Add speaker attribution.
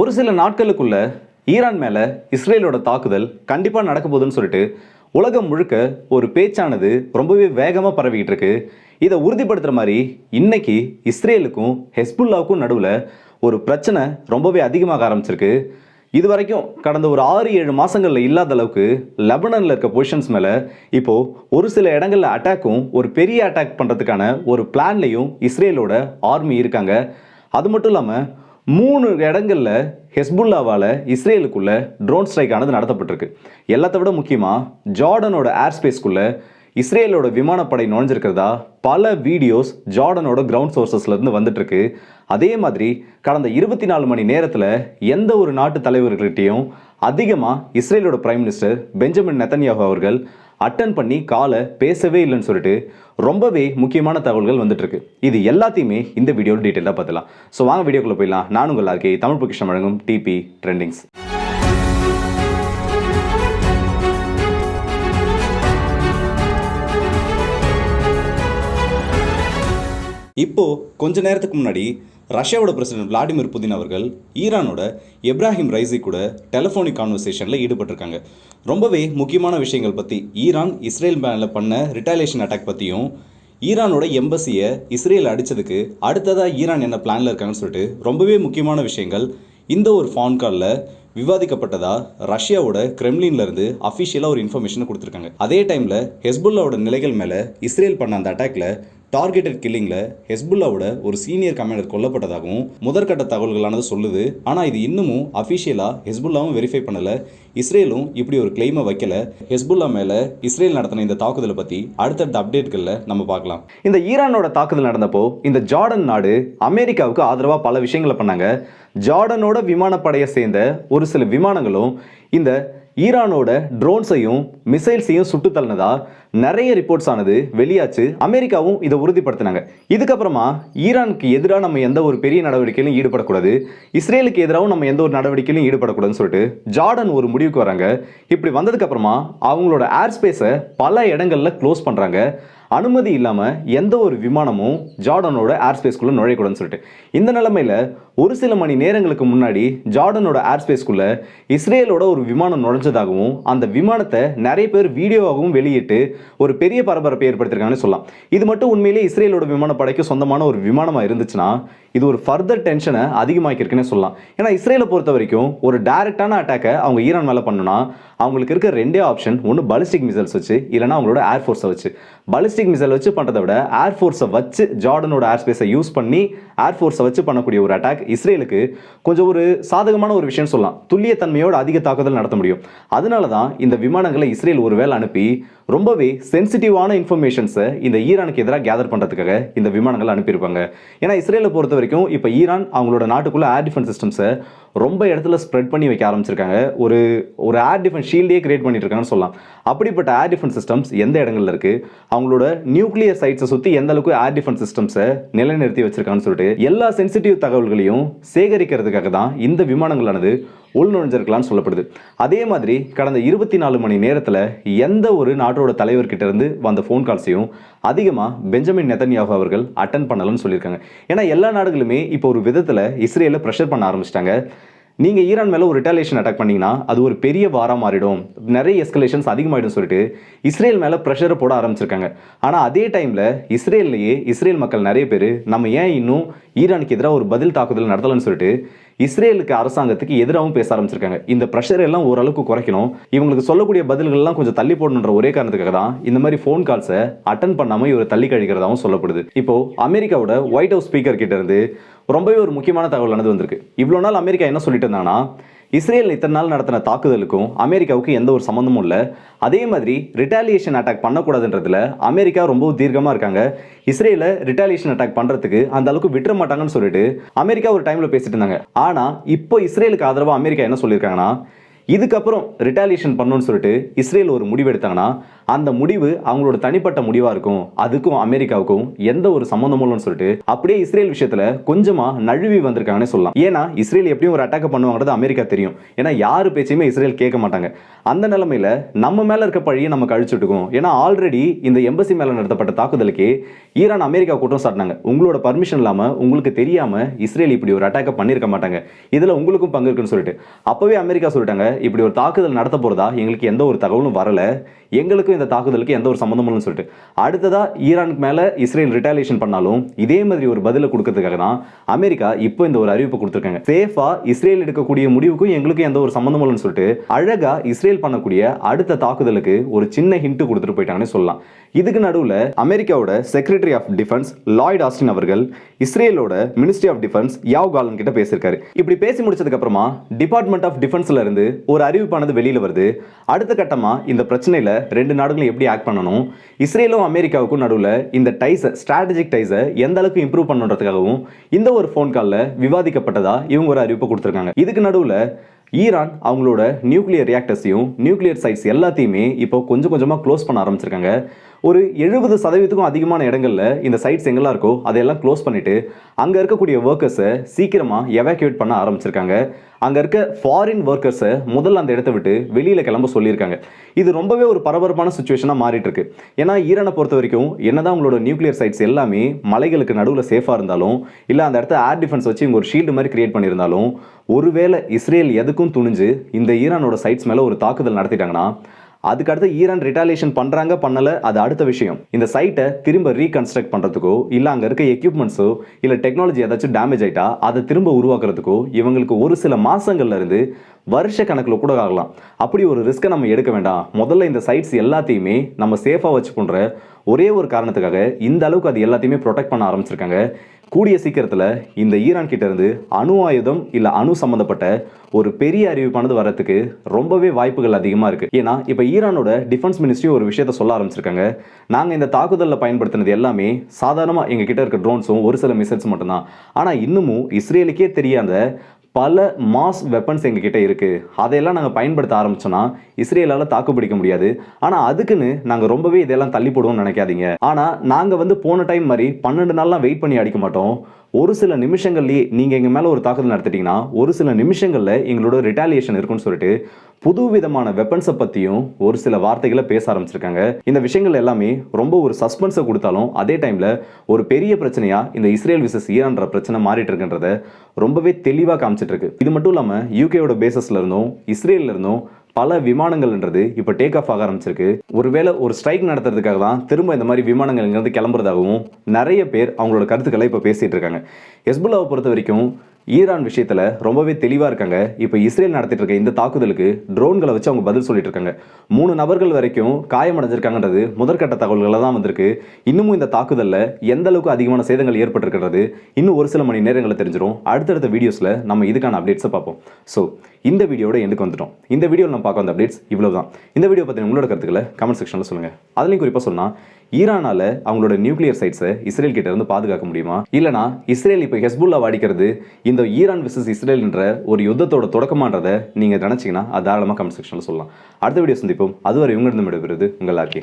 Speaker 1: ஒரு சில நாட்களுக்குள்ள ஈரான் மேலே இஸ்ரேலோட தாக்குதல் கண்டிப்பாக நடக்க போகுதுன்னு சொல்லிட்டு உலகம் முழுக்க ஒரு பேச்சானது ரொம்பவே வேகமாக பரவிக்கிட்டு இருக்கு. இதை உறுதிப்படுத்துகிற மாதிரி இன்னைக்கு இஸ்ரேலுக்கும் ஹெஸ்புல்லாவுக்கும் நடுவில் ஒரு பிரச்சனை ரொம்பவே அதிகமாக ஆரம்பிச்சிருக்கு. இது வரைக்கும் கடந்த ஒரு ஆறு ஏழு மாதங்களில் இல்லாத அளவுக்கு லெபனனில் இருக்க பொசிஷன்ஸ் மேலே இப்போ ஒரு சில இடங்கள்ல அட்டாக்கும் ஒரு பெரிய அட்டாக் பண்ணுறதுக்கான ஒரு பிளான்லையும் இஸ்ரேலோட ஆர்மி இருக்காங்க. அது மட்டும் இல்லாமல் மூணு இடங்களில் ஹெஸ்புல்லாவால் இஸ்ரேலுக்குள்ள ட்ரோன் ஸ்ட்ரைக் ஆனது நடத்தப்பட்டிருக்கு. எல்லாத்த விட முக்கியமாக ஜார்டனோட ஏர் ஸ்பேஸ்க்குள்ளே இஸ்ரேலோட விமானப்படை நுழைஞ்சிருக்கிறதா பல வீடியோஸ் ஜார்டனோட கிரவுண்ட் சோர்சஸ்லேருந்து வந்துட்டுருக்கு. அதே மாதிரி கடந்த இருபத்தி நாலு மணி நேரத்தில் எந்த ஒரு நாட்டு தலைவர்கள்கிட்டையும் அதிகமாக இஸ்ரேலோட பிரைம் மினிஸ்டர் பெஞ்சமின் நெத்தன்யாகு அவர்கள் அட்டன் பண்ணி காலை பேசவே இல்லைன்னு சொல்லிட்டு ரொம்பவே முக்கியமான தகவல்கள் வந்துட்டுருக்கு. இது எல்லாத்தையுமே இந்த வீடியோவில் டீட்டெயிலாக பார்த்துலாம் ஸோ வாங்க வீடியோக்குள்ளே போயிடலாம். நான் உங்கள் ஆர்கே தமிழ் பொக்கிஷம் வழங்கும் டிபி ட்ரெண்டிங்ஸ் இப்போ கொஞ்ச நேரத்துக்கு முன்னாடி ரஷ்யாவோட பிரசிடென்ட் விளாடிமிர் புதின் அவர்கள் ஈரானோட எப்ராஹிம் ரைசி கூட டெலிஃபோனிக் கான்வர்சேஷனில் ஈடுபட்டிருக்காங்க. ரொம்பவே முக்கியமான விஷயங்கள் பற்றி ஈரான் இஸ்ரேல் மேலே பண்ண ரிட்டாலியேஷன் அட்டாக் பற்றியும் ஈரானோட எம்பசியை இஸ்ரேல் அடித்ததுக்கு அடுத்ததாக ஈரான் என்ன பிளானில் இருக்காங்கன்னு சொல்லிட்டு ரொம்பவே முக்கியமான விஷயங்கள் இந்த ஒரு ஃபான் காலில் விவாதிக்கப்பட்டதா ரஷ்யாவோட கிரெம்லின்ல இருந்து அஃபிஷியலாக ஒரு இன்ஃபர்மேஷன் கொடுத்துருக்காங்க. அதே டைமில் ஹெஸ்புல்லாவோட நிலைகள் மேலே இஸ்ரேல் பண்ண அந்த அட்டாக்ல டார்கெட்டட் கில்லிங்கில் ஹெஸ்புல்லாவோட ஒரு சீனியர் கமாண்டர் கொல்லப்பட்டதாகவும் முதற்கட்ட தகவல்களானது சொல்லுது. ஆனால் இது இன்னமும் அஃபிஷியலாக ஹெஸ்புல்லாவும் வெரிஃபை பண்ணல. இஸ்ரேலும் இப்படி ஒரு கிளைமை வைக்கல. ஹெஸ்புல்லா மேலே இஸ்ரேல் நடத்தின இந்த தாக்குதலை பற்றி அடுத்தடுத்த அப்டேட்களில் நம்ம பார்க்கலாம். இந்த ஈரானோட தாக்குதல் நடந்தப்போ இந்த ஜார்டன் நாடு அமெரிக்காவுக்கு ஆதரவாக பல விஷயங்களை பண்ணாங்க. ஜார்டனோட விமானப்படையை சேர்ந்த ஒரு சில விமானங்களும் இந்த ஈரானோட ட்ரோன்ஸையும் மிசைல்ஸையும் சுட்டு தள்ளினதா நிறைய ரிப்போர்ட்ஸ் ஆனது வெளியாச்சு. அமெரிக்காவும் இதை உறுதிப்படுத்தினாங்க. இதுக்கப்புறமா ஈரானுக்கு எதிராக நம்ம எந்த ஒரு பெரிய நடவடிக்கையிலும் ஈடுபடக்கூடாது. இஸ்ரேலுக்கு எதிராகவும் நம்ம எந்த ஒரு நடவடிக்கையிலும் ஈடுபடக்கூடாதுன்னு சொல்லிட்டு ஜார்டன் ஒரு முடிவுக்கு வராங்க. இப்படி வந்ததுக்கப்புறமா அவங்களோட ஏர் ஸ்பேஸை பல இடங்களில் க்ளோஸ் பண்ணுறாங்க அனுமதி இல்லாமல் எந்த ஒரு விமானமும் ஜார்டனோட ஏர் ஸ்பேஸ்க்குள்ளே நுழையக்கூடாதுன்னு சொல்லிட்டு. இந்த நிலமையில் ஒரு சில மணி நேரங்களுக்கு முன்னாடி ஜார்டனோட ஏர் ஸ்பேஸ்க்குள்ளே இஸ்ரேலோட ஒரு விமானம் நுழைஞ்சதாகவும் அந்த விமானத்தை நிறைய பேர் வீடியோவாகவும் வெளியிட்டு ஒரு பெரிய பரபரப்பை ஏற்படுத்தியிருக்காங்கன்னு சொல்லலாம். இது மட்டும் உண்மையிலேயே இஸ்ரேலோட விமானப்படைக்கு சொந்தமான ஒரு விமானமாக இருந்துச்சுன்னா இது ஒரு ஃபர்தர் டென்ஷனை அதிகமாக்கிருக்குன்னு சொல்லலாம். ஏன்னா இஸ்ரேலை பொறுத்த வரைக்கும் ஒரு டைரக்டான அட்டாக்கை அவங்க ஈரான் மேலே பண்ணுனா அவங்களுக்கு இருக்க ரெண்டே ஆப்ஷன் ஒன்று பலிஸ்டிக் மிசைல்ஸ் வச்சு இல்லைனா அவங்களோட ஏர் ஃபோர்ஸை வச்சு. பலிஸ்டிக் மிசைல் வச்சு பண்ணுறதை விட ஏர் ஃபோர்ஸை வச்சு ஜார்டனோட ஏர் ஸ்பேஸை யூஸ் பண்ணி ஏர் ஃபோர்ஸை வச்சு பண்ணக்கூடிய ஒரு அட்டாக் இஸ்ரேலுக்கு கொஞ்சம் ஒரு சாதகமான ஒரு விஷயம் சொல்லலாம். துல்லியத்தன்மையோட அதிக தாக்குதல் நடத்த முடியும். அதனால தான் இந்த விமானங்களை இஸ்ரேல் ஒரு வேலை அனுப்பி ரொம்பவே சென்சிட்டிவான இன்ஃபர்மேஷன்ஸை இந்த ஈரானுக்கு எதிராக கேதர் பண்ணுறதுக்காக இந்த விமானங்கள் அனுப்பியிருப்பாங்க. ஏன்னா இஸ்ரேலை பொறுத்த வரைக்கும் இப்போ ஈரான் அவங்களோட நாட்டுக்குள்ள ஏர் டிஃபென்ஸ் சிஸ்டம்ஸை ரொம்ப இடத்துல ஸ்ப்ரெட் பண்ணி வைக்க ஆரம்பிச்சிருக்காங்க. ஒரு ஒரு ஏர் டிஃபென்ஸ் ஷீல்டே கிரியேட் பண்ணிட்டு இருக்காங்கன்னு சொல்லலாம். அப்படிப்பட்ட ஏர் டிஃபென்ஸ் சிஸ்டம்ஸ் எந்த இடங்கள்ல இருக்கு? அவங்களோட நியூக்ளியர் சைட்ஸை சுற்றி எந்த அளவுக்கு ஏர் டிஃபென்ஸ் சிஸ்டம்ஸை நிலைநிறுத்தி வச்சிருக்காங்கன்னு சொல்லிட்டு எல்லா சென்சிட்டிவ் தகவல்களையும் சேகரிக்கிறதுக்காக தான் இந்த விமானங்களானது உள்நுழைஞ்சிருக்கலாம்னு சொல்லப்படுது. அதே மாதிரி கடந்த இருபத்தி நாலு மணி நேரத்தில் எந்த ஒரு நாட்டோட தலைவர்கிட்ட இருந்து வந்த ஃபோன் கால்ஸையும் அதிகமாக பெஞ்சமின் நெத்தன்யாகு அவர்கள் அட்டன் பண்ணலன்னு சொல்லியிருக்காங்க. ஏன்னா எல்லா நாடுகளுமே இப்போ ஒரு விதத்தில் இஸ்ரேலை ப்ரெஷர் பண்ண ஆரம்பிச்சிட்டாங்க. நீங்கள் ஈரான் மேலே ஒரு ரிட்டாலியேஷன் அட்டாக் பண்ணிங்கன்னா அது ஒரு பெரிய வாரம் மாறிடும். நிறைய எஸ்கலேஷன்ஸ் அதிகமாகிடும் சொல்லிட்டு இஸ்ரேல் மேலே ப்ரெஷரை போட ஆரம்பிச்சிருக்காங்க. ஆனால் அதே டைமில் இஸ்ரேல்லையே இஸ்ரேல் மக்கள் நிறைய பேர் நம்ம ஏன் இன்னும் ஈரானுக்கு எதிராக ஒரு பதில் தாக்குதல் நடத்தலைன்னு சொல்லிட்டு இஸ்ரேலுக்கு அரசாங்கத்துக்கு எதிராகவும் பேச ஆரம்பிச்சிருக்காங்க. இந்த ப்ரெஷர் எல்லாம் ஓரளவுக்கு குறைக்கணும். இவங்களுக்கு சொல்லக்கூடிய பதில்கள்லாம் கொஞ்சம் தள்ளி போடணுன்ற ஒரே காரணத்துக்காக தான் இந்த மாதிரி ஃபோன் கால்ஸை அட்டன் பண்ணாமல் இவர் தள்ளி கழிக்கிறதாகவும் சொல்லப்படுது. இப்போ அமெரிக்காவோட ஒயிட் ஹவுஸ் ஸ்பீக்கர் கிட்ட இருந்து ரொம்பவே ஒரு முக்கியமான தகவலானது வந்திருக்கு. இவ்வளோ நாள் அமெரிக்கா என்ன சொல்லிட்டு இருந்தாங்கன்னா இஸ்ரேல் இத்தனை நாள் நடத்தின தாக்குதலுக்கும் அமெரிக்காவுக்கு எந்த ஒரு சம்மந்தமும் இல்லை. அதே மாதிரி ரிட்டாலியேஷன் அட்டாக் பண்ணக்கூடாதுன்றதுல அமெரிக்கா ரொம்ப தீர்க்கமாக இருக்காங்க. இஸ்ரேலை ரிட்டாலியேஷன் அட்டாக் பண்ணுறதுக்கு அந்த அளவுக்கு விட்டுற மாட்டாங்கன்னு சொல்லிட்டு அமெரிக்கா ஒரு டைமில் பேசிட்டு இருந்தாங்க. ஆனால் இப்போ இஸ்ரேலுக்கு ஆதரவாக அமெரிக்கா என்ன சொல்லியிருக்காங்கன்னா இதுக்கப்புறம் ரிட்டாலியேஷன் பண்ணணும்னு சொல்லிட்டு இஸ்ரேல் ஒரு முடிவு எடுத்தாங்கன்னா அந்த முடிவு அவங்களோட தனிப்பட்ட முடிவா இருக்கும். அதுக்கும் அமெரிக்காவுக்கும் எந்த ஒரு சம்மந்தமும் இல்லைன்னு சொல்லிட்டு அப்படியே இஸ்ரேல் விஷயத்துல கொஞ்சமா நழுவி வந்திருக்காங்கன்னு சொல்லலாம். ஏன்னா இஸ்ரேல் எப்படியும் ஒரு அட்டாக் பண்ணுவாங்கிறது அமெரிக்கா தெரியும். ஏன்னா யாரு பேச்சையுமே இஸ்ரேல் கேட்க மாட்டாங்க. அந்த நிலைமையில நம்ம மேல இருக்க பழியை நம்ம கழிச்சுட்டுக்கோம் ஏன்னா ஆல்ரெடி இந்த எம்பசி மேல நடத்தப்பட்ட தாக்குதலுக்கு ஈரான் அமெரிக்கா குற்றம் சாட்டினாங்க. உங்களோட பர்மிஷன் இல்லாம உங்களுக்கு தெரியாம இஸ்ரேல் இப்படி ஒரு அட்டாக்கை பண்ணியிருக்க மாட்டாங்க. இதுல உங்களுக்கும் பங்கு இருக்குன்னு சொல்லிட்டு. அப்பவே அமெரிக்கா சொல்லிட்டாங்க இப்படி ஒரு தாக்குதல் நடத்த போறதா எங்களுக்கு எந்த ஒரு தகவலும் வரல. எங்களுக்கும் இந்த தாக்குதலுக்கு எந்த ஒரு சம்மந்தமும் இல்லைன்னு சொல்லிட்டு. அடுத்ததா ஈரானுக்கு மேலே இஸ்ரேல் ரிட்டாலியேஷன் பண்ணாலும் இதே மாதிரி ஒரு பதிலை கொடுக்கறதுக்காக தான் அமெரிக்கா இப்போ இந்த ஒரு அறிவிப்பு கொடுத்துருக்காங்க. சேஃபா இஸ்ரேல் எடுக்கக்கூடிய முடிவுக்கும் எங்களுக்கும் எந்த ஒரு சம்மந்தமும் இல்லைன்னு சொல்லிட்டு அழகா இஸ்ரேல் பண்ணக்கூடிய அடுத்த தாக்குதலுக்கு ஒரு சின்ன ஹிண்ட் கொடுத்துட்டு போயிட்டாங்கன்னு சொல்லலாம். இதுக்கு நடுவில் அமெரிக்காவோட secretary of defence Lloyd Austin அவர்கள் இஸ்ரேலோட ministry of defence Yoav Gallant கிட்ட பேசியிருக்காரு. இப்படி பேசி முடிச்சதுக்கு அப்புறமா டிபார்ட்மெண்ட் ஆஃப் டிஃபென்ஸ்ல இருந்து ஒரு அறிவிப்பானது வெளியில வருது. அடுத்த கட்டமாக இந்த பிரச்சனையில் ரெண்டு நாடுகளும் எப்படி ஆக்ட் பண்ணணும்? இஸ்ரேலும் அமெரிக்காவுக்கும் நடுவில் இந்த டைஸை ஸ்ட்ராட்டஜிக் டைஸை எந்த அளவுக்கு இம்ப்ரூவ் பண்ணுறதுக்காகவும் இந்த ஒரு ஃபோன் காலில் விவாதிக்கப்பட்டதாக இவங்க ஒரு அறிவிப்பு கொடுத்துருக்காங்க. இதுக்கு நடுவில் ஈரான் அவங்களோட நியூக்ளியர் ரியாக்டர்ஸையும் நியூக்ளியர் சைட்ஸ் எல்லாத்தையுமே இப்போ கொஞ்சம் கொஞ்சமாக க்ளோஸ் பண்ண ஆரம்பிச்சிருக்காங்க. ஒரு எழுபது சதவீதத்துக்கும் அதிகமான இடங்கள்ல இந்த சைட்ஸ் எங்கெல்லாம் இருக்கோ அதையெல்லாம் க்ளோஸ் பண்ணிவிட்டு அங்கே இருக்கக்கூடிய ஒர்க்கர்ஸை சீக்கிரமாக எவாக்குவேட் பண்ண ஆரம்பிச்சிருக்காங்க. அங்கே இருக்க ஃபாரின் ஒர்க்கர்ஸை முதல்ல அந்த இடத்த விட்டு வெளியில் கிளம்ப சொல்லியிருக்காங்க. இது ரொம்பவே ஒரு பரபரப்பான சுச்சுவேஷனாக மாறிட்டு இருக்கு ஏன்னா ஈரானை பொறுத்த வரைக்கும் என்னதான் உங்களோட நியூக்ளியர் சைட்ஸ் எல்லாமே மலைகளுக்கு நடுவில் சேஃபாக இருந்தாலும் இல்லை அந்த இடத்த ஏர் டிஃபென்ஸ் வச்சு இவங்க ஒரு ஷீல்டு மாதிரி கிரியேட் பண்ணியிருந்தாலும் ஒருவேளை இஸ்ரேல் எதுக்கும் துணிஞ்சு இந்த ஈரானோட சைட்ஸ் மேலே ஒரு தாக்குதல் நடத்திட்டாங்கன்னா அதுக்கு அடுத்து ஈரான் ரிட்டாலியேஷன் பண்ணுறாங்க பண்ணல அது அடுத்த விஷயம். இந்த சைட்டை திரும்ப ரீகன்ஸ்ட்ரக்ட் பண்ணுறதுக்கோ இல்லை அங்கே இருக்க எக்யூப்மெண்ட்ஸோ இல்லை டெக்னாலஜி ஏதாச்சும் டேமேஜ் ஆயிட்டா அதை திரும்ப உருவாக்குறதுக்கோ இவங்களுக்கு ஒரு சில மாதங்கள்லேருந்து வருஷ கணக்கில் கூட ஆகலாம். அப்படி ஒரு ரிஸ்க்கை நம்ம எடுக்க வேண்டாம். முதல்ல இந்த சைட்ஸ் எல்லாத்தையுமே நம்ம சேஃபாக வச்சு ஒரே ஒரு காரணத்துக்காக இந்த அளவுக்கு அது எல்லாத்தையுமே ப்ரொடெக்ட் பண்ண ஆரம்பிச்சிருக்காங்க. கூடிய சீக்கிரத்தில் இந்த ஈரான் கிட்டேருந்து அணு ஆயுதம் இல்லை அணு சம்மந்தப்பட்ட ஒரு பெரிய அறிவிப்பானது வரத்துக்கு ரொம்பவே வாய்ப்புகள் அதிகமாக இருக்குது ஏன்னா இப்போ ஈரானோட டிஃபென்ஸ் மினிஸ்ட்ரி ஒரு விஷயத்த சொல்ல ஆரம்பிச்சிருக்காங்க. நாங்கள் இந்த தாக்குதலில் பயன்படுத்தினது எல்லாமே சாதாரணமாக எங்கள் கிட்ட இருக்க ட்ரோன்ஸும் ஒரு சில மிசைல்ஸ் மட்டும்தான். ஆனால் இன்னமும் இஸ்ரேலுக்கே தெரியாத பல மாஸ் வெப்பன்ஸ் எங்ககிட்ட இருக்குது அதையெல்லாம் நாங்கள் பயன்படுத்த ஆரம்பிச்சோன்னா இஸ்ரேலால் தாக்கு பிடிக்க முடியாது. ஆனால் அதுக்குன்னு நாங்கள் ரொம்பவே இதெல்லாம் தள்ளி போடுவோம்னு நினைக்காதீங்க. ஆனால் நாங்கள் வந்து போன டைம் மாதிரி பன்னெண்டு நாள்லாம் வெயிட் பண்ணி அடிக்க மாட்டோம். ஒரு சில நிமிஷங்கள்லேயே நீங்கள் எங்கள் மேலே ஒரு தாக்குதல் நடத்திட்டிங்கன்னா ஒரு சில நிமிஷங்களில் எங்களோட ரிட்டாலியேஷன் இருக்குன்னு சொல்லிட்டு புது விதமான வெப்பன்ஸை பற்றியும் ஒரு சில வார்த்தைகளை பேச ஆரம்பிச்சிருக்காங்க. இந்த விஷயங்கள் எல்லாமே ரொம்ப ஒரு சஸ்பென்ஸை கொடுத்தாலும் அதே டைமில் ஒரு பெரிய பிரச்சனையாக இந்த இஸ்ரேல் விசஸ் ஈரான்ற பிரச்சனை மாறிட்டு இருக்குன்றத ரொம்பவே தெளிவாக காமிச்சிட்டு இருக்கு இது மட்டும் இல்லாமல் யூகேவோட பேசஸ்ல இருந்தும் இஸ்ரேல்ல இருந்தும் பல விமானங்கள்ன்றது இப்போ டேக் ஆஃப் ஆக ஆரம்பிச்சிருக்கு. ஒருவேளை ஒரு ஸ்ட்ரைக் நடத்துறதுக்காக தான் திரும்ப இந்த மாதிரி விமானங்கள் இங்கேருந்து கிளம்புறதாகவும் நிறைய பேர் அவங்களோட கருத்துக்களை இப்போ பேசிகிட்டு இருக்காங்க. ஹெஸ்புல்லாவை பொறுத்த வரைக்கும் ஈரான் விஷயத்தில் ரொம்பவே தெளிவாக இருக்காங்க. இப்போ இஸ்ரேல் நடத்திட்டு இருக்க இந்த தாக்குதலுக்கு ட்ரோன்களை வச்சு அவங்க பதில் சொல்லிட்டு இருக்காங்க. மூணு நபர்கள் வரைக்கும் காயமடைஞ்சிருக்காங்கன்றது முதற்கட்ட தகவல்களில் தான் வந்திருக்கு. இன்னமும் இந்த தாக்குதலில் எந்த அளவுக்கு அதிகமான சேதங்கள் ஏற்பட்டிருக்கிறது இன்னும் ஒரு சில மணி நேரங்களில் தெரிஞ்சிடும் அடுத்தடுத்த வீடியோஸில் நம்ம இதுக்கான அப்டேட்ஸை பார்ப்போம். ஸோ இந்த வீடியோட எண்டுக்கு வந்துட்டோம். இந்த வீடியோவில் நம்ம பார்க்க வந்த அப்டேட்ஸ் இவ்வளோ தான் இந்த வீடியோ பற்றி உங்களோட கருத்துக்களை கமெண்ட் செக்ஷனில் சொல்லுங்கள் அதுலேயும் குறிப்பாக சொன்னால் ஈரானால அவங்களோட நியூக்ளியர் சைட்ஸை இஸ்ரேல் கிட்ட இருந்து பாதுகாக்க முடியுமா? இல்லனா இஸ்ரேல் இப்போ ஹெஸ்புல்லா வாடிக்கிறது இந்த ஈரான் விசஸ் இஸ்ரேல் என்ற ஒரு யுத்தத்தோட தொடக்கமான்றதை நீங்க நினைச்சீங்கன்னா அது தாராளமாக கமெண்ட் செக்ஷனில் சொல்லலாம். அடுத்த வீடியோ சந்திப்போம். அதுவரை இவங்க இருந்து விடுவது உங்கள் ஆர்கே